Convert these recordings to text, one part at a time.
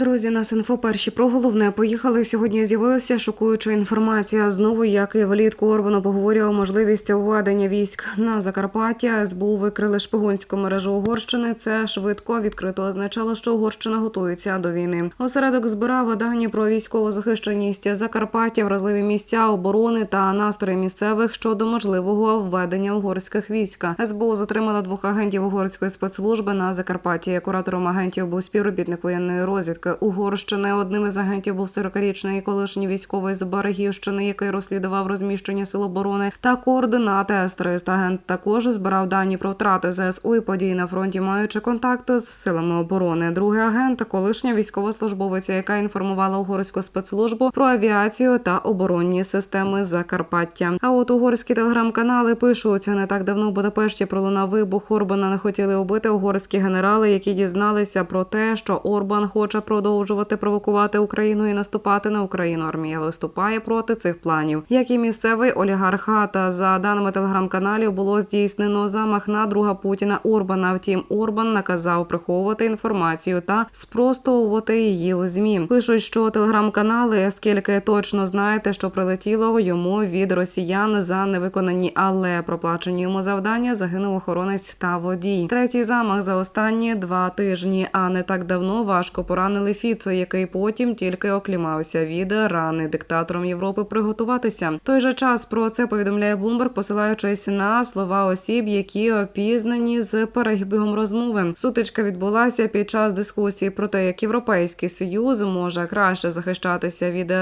Друзі, нас інфо перші про головне поїхали. Сьогодні з'явилася шокуюча інформація. Знову як і влітку Орбан обговорював можливість введення військ на Закарпаття. СБУ викрили шпигунську мережу Угорщини. Це швидко відкрито означало, що Угорщина готується до війни. Осередок збирав дані про військову захищеність Закарпаття, вразливі місця оборони та настрої місцевих щодо можливого введення угорських військ. СБУ затримала двох агентів угорської спецслужби на Закарпатті. Куратором агентів був співробітник воєнної розвідки Угорщини. Одним із агентів був 40-річний колишній військовий з Берегівщини, який розслідував розміщення сил оборони та координати С-300. Агент також збирав дані про втрати ЗСУ і події на фронті, маючи контакти з силами оборони. Другий агент колишня військовослужбовиця, яка інформувала угорську спецслужбу про авіацію та оборонні системи Закарпаття. А от угорські телеграм-канали пишуть не так давно в Будапешті пролунав вибух. Орбана не хотіли убити угорські генерали, які дізналися про те, що Орбан хоче продовжувати провокувати Україну і наступати на Україну. Армія виступає проти цих планів. Як і місцевий олігархат, за даними телеграм-каналів, було здійснено замах на друга Путіна Орбана. Втім, Орбан наказав приховувати інформацію та спростовувати її у змі. Пишуть, що телеграм-канали, оскільки точно знаєте, що прилетіло йому від росіян за невиконані, але проплачені йому завдання загинув охоронець та водій. Третій замах за останні два тижні. А не так давно важко поранили Фіцо, який потім тільки оклімався від рани диктатором Європи приготуватися. Той же час про це повідомляє Блумберг, посилаючись на слова осіб, які опізнані з перебігом розмови. Сутичка відбулася під час дискусії про те, як європейський союз може краще захищатися від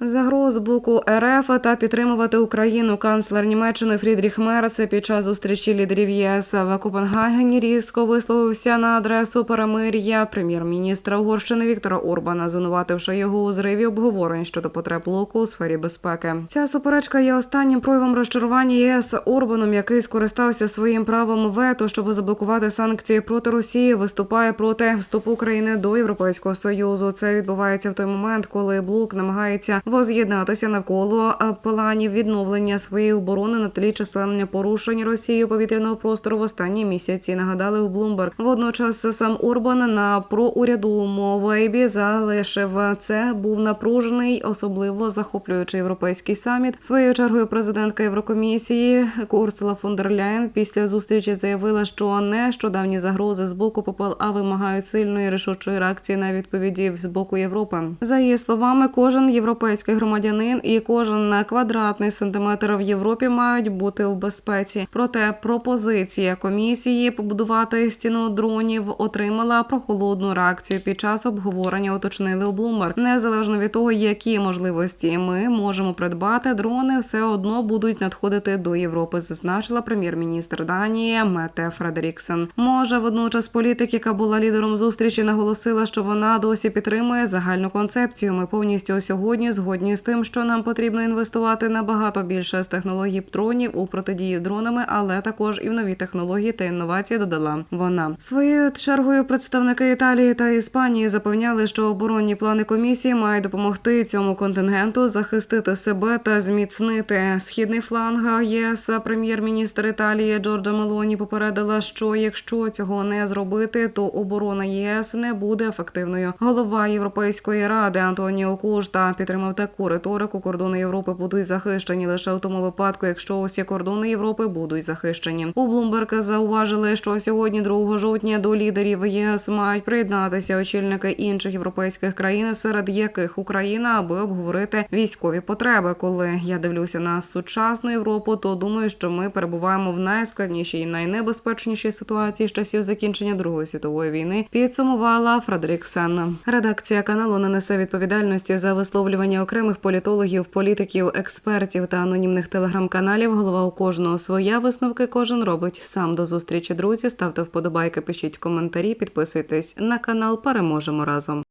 загроз боку РФ та підтримувати Україну. Канцлер Німеччини Фрідріх Мерц під час зустрічі лідерів ЄС в Копенгагені різко висловився на адресу перемир'я прем'єр-міністра Угорщини Віктора Орбана, звинувативши його у зриві обговорень щодо потреб блоку у сфері безпеки. Ця суперечка є останнім проявом розчарування ЄС Орбаном, який скористався своїм правом вето, щоб заблокувати санкції проти Росії. Виступає проти вступу України до Європейського союзу. Це відбувається в той момент, коли блок намагається воз'єднатися навколо е, планів відновлення своєї оборони на тлі численних порушень Росією повітряного простору в останні місяці. Нагадали у Блумберг. Водночас сам Орбан на проурядовому вейбі залишив це. Був напружений, особливо захоплюючи європейський саміт. Своєю чергою президентка Єврокомісії Урсула фон після зустрічі заявила, що нещодавні загрози з боку ППЛ А вимагають сильної рішучої реакції на відповіді з боку Європи. За її словами, кожен європейський громадянин і кожен квадратний сантиметр в Європі мають бути в безпеці. Проте пропозиція комісії побудувати стіну дронів отримала прохолодну реакцію під час обговорення. Уточнили у Bloomberg. незалежно від того, які можливості ми можемо придбати, дрони все одно будуть надходити до Європи. Зазначила прем'єр-міністр Данії Мете Фредеріксен. Може, водночас політик, яка була лідером зустрічі, наголосила, що вона досі підтримує загальну концепцію. Ми повністю сьогодні згодні з тим, що нам потрібно інвестувати набагато більше з технологій дронів у протидії дронами, але також і в нові технології та інновації. Додала вона своєю чергою. Представники Італії та Іспанії запевняли, що оборонні плани комісії мають допомогти цьому контингенту захистити себе та зміцнити східний фланг ЄС. Прем'єр-міністр Італії Джорджа Мелоні попередила, що якщо цього не зробити, то оборона ЄС не буде ефективною. Голова Європейської ради Антоніо Кушта підтримав таку риторику. Кордони Європи будуть захищені лише в тому випадку, якщо усі кордони Європи будуть захищені. У Блумберг зауважили, що сьогодні, 2 жовтня, до лідерів ЄС мають приєднатися очільники інших європейських країн, серед яких Україна, аби обговорити військові потреби. Коли я дивлюся на сучасну Європу, то думаю, що ми перебуваємо в найскладнішій найнебезпечнішій ситуації з часів закінчення Другої світової війни. Підсумувала Фредеріксен. Редакція каналу не несе відповідальності за висловлювання окремих політологів, політиків, експертів та анонімних телеграм-каналів. Голова у кожного своя висновки кожен робить сам. До зустрічі, друзі. Ставте вподобайки, пишіть коментарі, підписуйтесь на канал. Переможемо разом.